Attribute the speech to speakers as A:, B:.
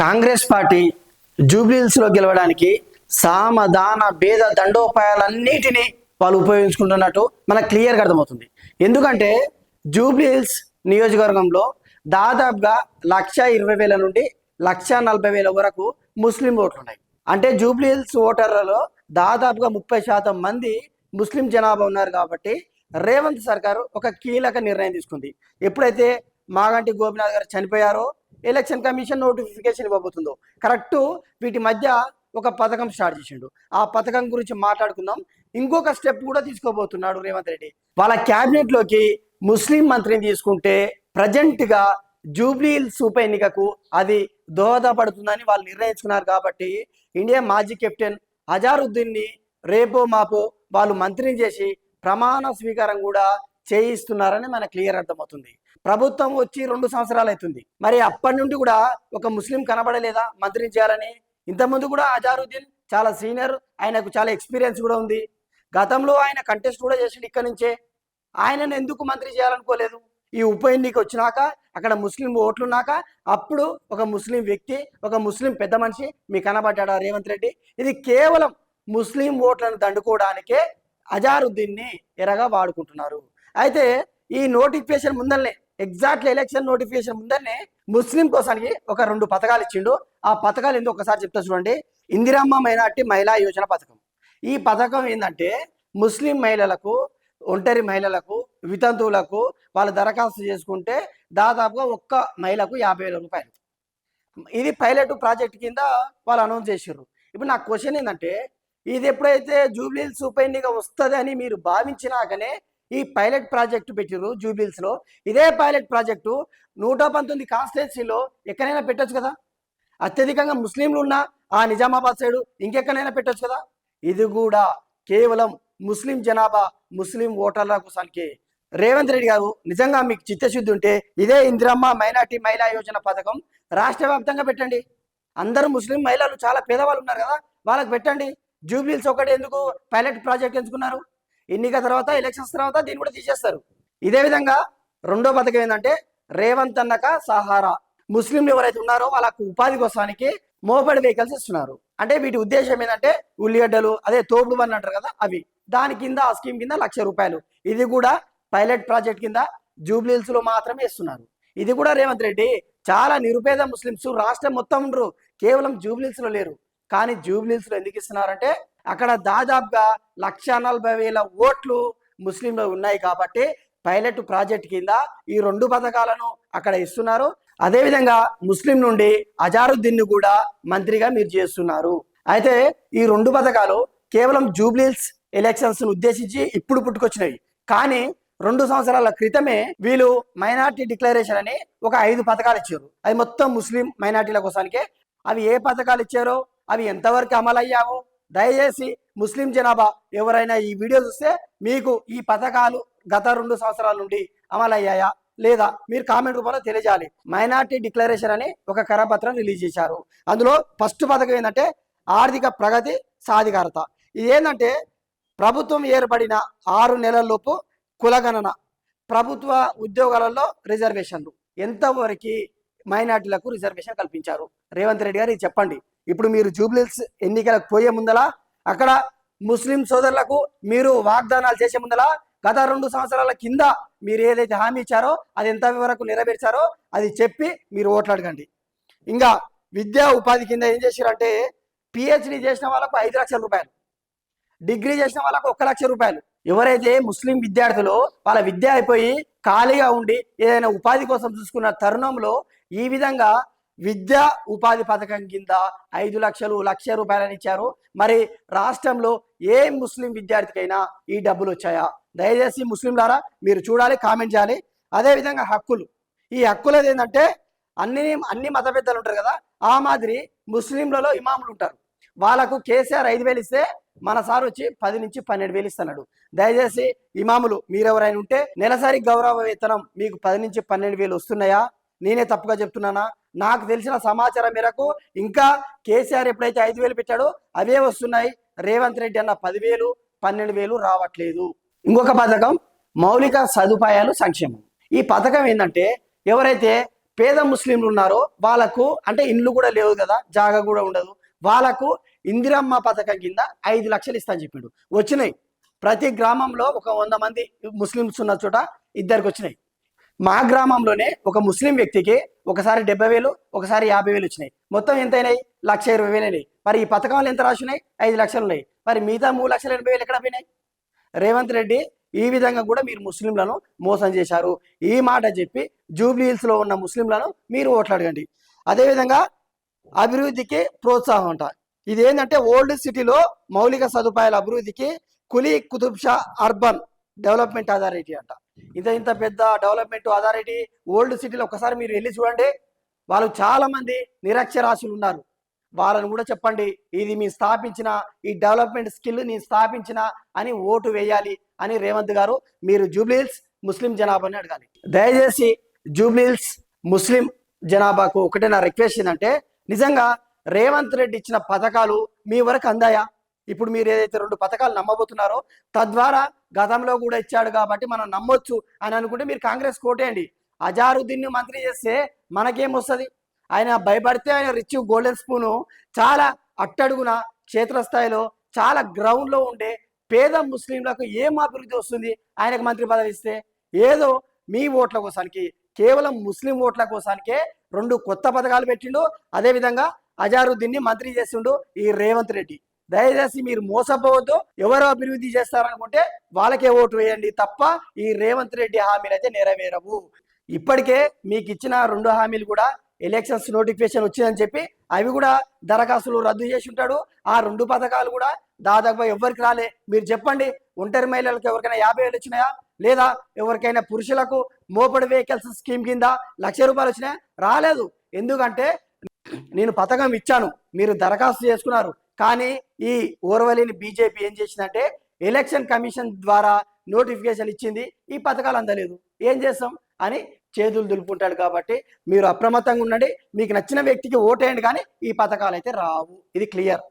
A: Congress party జూబ్లీహిల్స్లో గెలవడానికి సామధాన భేద దండోపాయాలన్నిటినీ వాళ్ళు ఉపయోగించుకుంటున్నట్టు మనకు క్లియర్గా అర్థమవుతుంది. ఎందుకంటే జూబ్లీహిల్స్ నియోజకవర్గంలో దాదాపుగా లక్ష ఇరవై వేల నుండి లక్ష నలభై వేల వరకు ముస్లిం ఓట్లు ఉన్నాయి. అంటే జూబ్లీహిల్స్ ఓటర్లలో దాదాపుగా ముప్పై శాతం మంది ముస్లిం జనాభా ఉన్నారు కాబట్టి రేవంత్ సర్కారు ఒక కీలక నిర్ణయం తీసుకుంది. ఎప్పుడైతే మాగంటి గోపినాథ్ గారు చనిపోయారో ఎలక్షన్ కమిషన్ నోటిఫికేషన్ ఇవ్వబోతుందో. కరెక్ట్ వీటి మధ్య ఒక పథకం స్టార్ట్ చేసిండు. ఆ పథకం గురించి మాట్లాడుకుందాం. ఇంకొక స్టెప్ కూడా తీసుకోబోతున్నాడు రేవంత్ రెడ్డి. వాళ్ళ క్యాబినెట్లోకి ముస్లిం మంత్రిని తీసుకుంటే ప్రజెంట్గా జూబ్లీహిల్స్ ఉప ఎన్నికకు అది దోహదపడుతుందని వాళ్ళు నిర్ణయించుకున్నారు కాబట్టి ఇండియా మాజీ కెప్టెన్ అజారుద్దీన్ని రేపో మాపో వాళ్ళు మంత్రిని చేసి ప్రమాణ స్వీకారం కూడా చేయిస్తున్నారని మనకు క్లియర్ అర్థమవుతుంది. ప్రభుత్వం వచ్చి రెండు సంవత్సరాలు అవుతుంది మరి అప్పటి నుండి కూడా ఒక ముస్లిం కనబడలేదా? మంత్రిని చేయాలని ఇంతకుముందు కూడా అజారుద్దీన్ చాలా సీనియర్ ఆయనకు చాలా ఎక్స్పీరియన్స్ కూడా ఉంది. గతంలో ఆయన కంటెస్ట్ కూడా చేసిండు ఇక్కడ నుంచే. ఆయనను ఎందుకు మంత్రి చేయాలనుకోలేదు? ఈ ఉప ఎన్నిక వచ్చినాక అక్కడ ముస్లిం ఓట్లున్నాక అప్పుడు ఒక ముస్లిం వ్యక్తి ఒక ముస్లిం పెద్ద మనిషి మీ కనబడ్డాడా రేవంత్ రెడ్డి? ఇది కేవలం ముస్లిం ఓట్లను దండుకోవడానికే అజారుద్దీన్ని ఎరగా వాడుకుంటున్నారు. అయితే ఈ నోటిఫికేషన్ ముందరనే ఎగ్జాక్ట్లీ ఎలక్షన్ నోటిఫికేషన్ ముందరనే ముస్లిం కోసానికి ఒక రెండు పథకాలు ఇచ్చిండు. ఆ పథకాలు ఏందో ఒకసారి చెప్తా చూడండి. ఇందిరమ్మ మైనార్టీ మహిళా యోజన పథకం. ఈ పథకం ఏంటంటే ముస్లిం మహిళలకు ఒంటరి మహిళలకు వితంతువులకు వాళ్ళు దరఖాస్తు చేసుకుంటే దాదాపుగా ఒక్క మహిళకు యాభై వేల రూపాయలు. ఇది పైలట్ ప్రాజెక్ట్ కింద వాళ్ళు అనౌన్స్ చేసారు ఇప్పుడు నా క్వశ్చన్ ఏంటంటే ఇది ఎప్పుడైతే జూబ్లీహిల్స్ ఉప ఎన్నిక వస్తుంది అని మీరు భావించినాకనే ఈ పైలట్ ప్రాజెక్టు పెట్టిర్రు జూబిల్స్లో ఇదే పైలట్ ప్రాజెక్టు నూట పంతొమ్మిది కాన్స్టిట్యున్సీలో ఎక్కడైనా పెట్టచ్చు కదా? అత్యధికంగా ముస్లింలు ఉన్న ఆ నిజామాబాద్ సైడు ఇంకెక్కడైనా పెట్టొచ్చు కదా? ఇది కూడా కేవలం ముస్లిం జనాభా ముస్లిం ఓటర్ల కోసానికి. రేవంత్ రెడ్డి గారు నిజంగా మీకు చిత్తశుద్ధి ఉంటే ఇదే ఇందిరమ్మ మైనార్టీ మహిళా యోజన పథకం రాష్ట్ర వ్యాప్తంగా పెట్టండి. అందరూ ముస్లిం మహిళలు చాలా పేదవాళ్ళు ఉన్నారు కదా వాళ్ళకి పెట్టండి. జూబ్లీస్ ఒకటి ఎందుకు? పైలట్ ప్రాజెక్ట్ ఎంచుకున్నారు ఎన్నిక తర్వాత ఎలక్షన్స్ తర్వాత దీన్ని కూడా తీసేస్తారు. ఇదే విధంగా రెండో పథకం ఏంటంటే రేవంత్ అన్నక సహారా. ముస్లింలు ఎవరైతే ఉన్నారో వాళ్ళకు ఉపాధి కోసానికి మోపడి వెహికల్స్ ఇస్తున్నారు. అంటే వీటి ఉద్దేశం ఏంటంటే ఉల్లిగడ్డలు అదే తోపుడు బండ్లు అంటారు కదా అవి. దాని కింద ఆ స్కీమ్ కింద లక్ష రూపాయలు. ఇది కూడా పైలట్ ప్రాజెక్ట్ కింద జూబ్లీహిల్స్లో మాత్రమే ఇస్తున్నారు. ఇది కూడా రేవంత్ రెడ్డి. చాలా నిరుపేద ముస్లింస్ రాష్ట్రం మొత్తం ఉండరు. కేవలం జూబ్లీహిల్స్లో లేరు. కానీ జూబ్లీహిల్స్లో ఎందుకు ఇస్తున్నారంటే అక్కడ దాదాపుగా లక్ష నలభై వేల ఓట్లు ముస్లింలు ఉన్నాయి కాబట్టి పైలట్ ప్రాజెక్ట్ కింద ఈ రెండు పథకాలను అక్కడ ఇస్తున్నారు. అదేవిధంగా ముస్లిం నుండి అజారుద్దీన్ను కూడా మంత్రిగా మీరు చేస్తున్నారు. అయితే ఈ రెండు పథకాలు కేవలం జూబ్లీల్స్ ఎలక్షన్స్ను ఉద్దేశించి ఇప్పుడు పుట్టుకొచ్చినాయి. కానీ రెండు సంవత్సరాల క్రితమే వీళ్ళు మైనార్టీ డిక్లరేషన్ అని ఒక ఐదు పథకాలు ఇచ్చారు. అది మొత్తం ముస్లిం మైనార్టీల కోసానికే. అవి ఏ పథకాలు ఇచ్చారో అవి ఎంతవరకు అమలయ్యావో దయచేసి ముస్లిం జనాభా ఎవరైనా ఈ వీడియో చూస్తే మీకు ఈ పథకాలు గత రెండు సంవత్సరాల నుండి అమలయ్యాయా లేదా మీరు కామెంట్ రూపంలో తెలియజేయాలి. మైనార్టీ డిక్లరేషన్ అని ఒక కరపత్రం రిలీజ్ చేశారు. అందులో ఫస్ట్ పథకం ఏంటంటే ఆర్థిక ప్రగతి సాధికారత. ఇది ఏంటంటే ప్రభుత్వం ఏర్పడిన ఆరు నెలల్లోపు కులగణన ప్రభుత్వ ఉద్యోగాలలో రిజర్వేషన్లు. ఎంతవరకు మైనార్టీలకు రిజర్వేషన్ కల్పించారు? రేవంత్ రెడ్డి గారు ఇది చెప్పండి. ఇప్పుడు మీరు జూబ్లీస్ ఎన్నికలకు పోయే ముందలా అక్కడ ముస్లిం సోదరులకు మీరు వాగ్దానాలు చేసే ముందలా గత రెండు సంవత్సరాల కింద మీరు ఏదైతే హామీ ఇచ్చారో అది ఎంత వరకు నెరవేర్చారో అది చెప్పి మీరు ఓట్లు అడగండి. ఇంకా విద్యా ఉపాధి కింద ఏం చేశారంటే పిహెచ్డి చేసిన వాళ్ళకు ఐదు లక్షల రూపాయలు డిగ్రీ చేసిన వాళ్ళకు ఒక లక్ష రూపాయలు. ఎవరైతే ముస్లిం విద్యార్థులు వాళ్ళ విద్య అయిపోయి ఖాళీగా ఉండి ఏదైనా ఉపాధి కోసం చూసుకున్న తరుణంలో ఈ విధంగా విద్యా ఉపాధి పథకం కింద ఐదు లక్షలు లక్ష రూపాయలని ఇచ్చారు. మరి రాష్ట్రంలో ఏ ముస్లిం విద్యార్థికైనా ఈ డబ్బులు వచ్చాయా? దయచేసి ముస్లింలారా మీరు చూడాలి కామెంట్ చేయాలి. అదేవిధంగా హక్కులు. ఈ హక్కులది ఏంటంటే అన్ని అన్ని మత పెద్దలు ఉంటారు కదా ఆ మాదిరి ముస్లింలలో ఇమాములు ఉంటారు. వాళ్ళకు కేసీఆర్ ఐదు వేలు ఇస్తే మన సార్ వచ్చి పది నుంచి పన్నెండు వేలు ఇస్తున్నాడు దయచేసి ఇమాములు మీరెవరైనా ఉంటే నెలసరి గౌరవ వేతనం మీకు పది నుంచి పన్నెండు వేలు వస్తున్నాయా? నేనే తప్పుగా చెప్తున్నానా? నాకు తెలిసిన సమాచారం మేరకు ఇంకా కేసీఆర్ ఎప్పుడైతే ఐదు వేలు పెట్టాడో అవే వస్తున్నాయి. రేవంత్ రెడ్డి అన్న పదివేలు పన్నెండు వేలు రావట్లేదు. ఇంకొక పథకం మౌలిక సదుపాయాలు సంక్షేమం. ఈ పథకం ఏంటంటే ఎవరైతే పేద ముస్లింలు ఉన్నారో వాళ్ళకు అంటే ఇండ్లు కూడా లేవు కదా జాగా కూడా ఉండదు. వాళ్ళకు ఇందిరమ్మ పథకం కింద ఐదు లక్షలు ఇస్తా అని చెప్పిండు. వచ్చినాయి. ప్రతి గ్రామంలో ఒక వంద మంది ముస్లిమ్స్ ఉన్న చోట ఇద్దరికి వచ్చినాయి. మా గ్రామంలోనే ఒక ముస్లిం వ్యక్తికి ఒకసారి డెబ్బై వేలు ఒకసారి యాభై వేలు వచ్చినాయి. మొత్తం ఎంత అయినాయి లక్ష ఇరవై వేలు అయినాయి. మరి ఈ పథకంలో ఎంత రాసినాయి ఐదు లక్షలు ఉన్నాయి. మరి మిగతా మూడు లక్షల ఎనభై వేలు ఎక్కడ పోయినాయి? రేవంత్ రెడ్డి ఈ విధంగా కూడా మీరు ముస్లింలను మోసం చేశారు. ఈ మాట చెప్పి జూబ్లీహిల్స్లో ఉన్న ముస్లింలను మీరు ఓట్లాడగండి అదేవిధంగా అభివృద్ధికి ప్రోత్సాహం అంట. ఇది ఏంటంటే ఓల్డ్ సిటీలో మౌలిక సదుపాయాల అభివృద్ధికి Quli Qutub Shah urban development authority అంట. ఇంత ఇంత పెద్ద డెవలప్మెంట్ అథారిటీ ఓల్డ్ సిటీలో ఒకసారి మీరు వెళ్ళి చూడండి. వాళ్ళు చాలామంది నిరక్షరాశులు ఉన్నారు. వాళ్ళని కూడా చెప్పండి ఇది మీ స్థాపించిన ఈ డెవలప్మెంట్ స్కిల్ నేను స్థాపించిన అని ఓటు వేయాలి అని రేవంత్ గారు మీరు జూబ్లీహిల్స్ ముస్లిం జనాభాని అడగాలి. దయచేసి జూబ్లీహిల్స్ ముస్లిం జనాభాకు ఒకటే నా రిక్వెస్ట్ ఏంటంటే నిజంగా రేవంత్ రెడ్డి ఇచ్చిన పథకాలు మీ వరకు అందాయా? ఇప్పుడు మీరు ఏదైతే రెండు పథకాలు నమ్మబోతున్నారో తద్వారా గతంలో కూడా ఇచ్చాడు కాబట్టి మనం నమ్మొచ్చు అని అనుకుంటే మీరు కాంగ్రెస్ కోటేయండి. అజారుద్దీన్ మంత్రి చేస్తే మనకేం వస్తుంది? ఆయన భయపడితే ఆయన రిచ్ గోల్డెన్ స్పూను చాలా అట్టడుగున క్షేత్రస్థాయిలో చాలా గ్రౌండ్లో ఉండే పేద ముస్లింలకు ఏం అభివృద్ధి వస్తుంది? ఆయనకు మంత్రి పదవి ఇస్తే ఏదో మీ ఓట్ల కోసానికి కేవలం ముస్లిం ఓట్ల కోసానికే రెండు కొత్త పథకాలు పెట్టిండు. అదేవిధంగా అజారుద్దీన్ని మంత్రి చేసిండు ఈ రేవంత్ రెడ్డి. దయచేసి మీరు మోసపోవద్దు. ఎవరు అభివృద్ధి చేస్తారనుకుంటే వాళ్ళకే ఓటు వేయండి తప్ప ఈ రేవంత్ రెడ్డి హామీలు అయితే నెరవేరవు. ఇప్పటికే మీకు ఇచ్చిన రెండు హామీలు కూడా ఎలక్షన్స్ నోటిఫికేషన్ వచ్చిందని చెప్పి అవి కూడా దరఖాస్తులు రద్దు చేసి ఉంటాడు. ఆ రెండు పథకాలు కూడా దాదాపు ఎవరికి రాలే. మీరు చెప్పండి ఒంటరి మహిళలకు ఎవరికైనా యాభై వేలు వచ్చినాయా? లేదా ఎవరికైనా పురుషులకు మోపడి వెహికల్స్ స్కీమ్ కింద లక్ష రూపాయలు వచ్చినాయా? రాలేదు. ఎందుకంటే నేను పథకం ఇచ్చాను. మీరు దరఖాస్తు చేసుకున్నారు. కానీ ఈ ఓర్వలిని బీజేపీ ఏం చేసిందంటే ఎలక్షన్ కమిషన్ ద్వారా నోటిఫికేషన్ ఇచ్చింది ఈ పథకాలు అందలేదు. ఏం చేస్తాం? అని చేతులు దులుపుకుంటాడు కాబట్టి మీరు అప్రమత్తంగా ఉండండి. మీకు నచ్చిన వ్యక్తికి ఓటేయండి కానీ ఈ పథకాలు అయితే రావు. ఇది క్లియర్.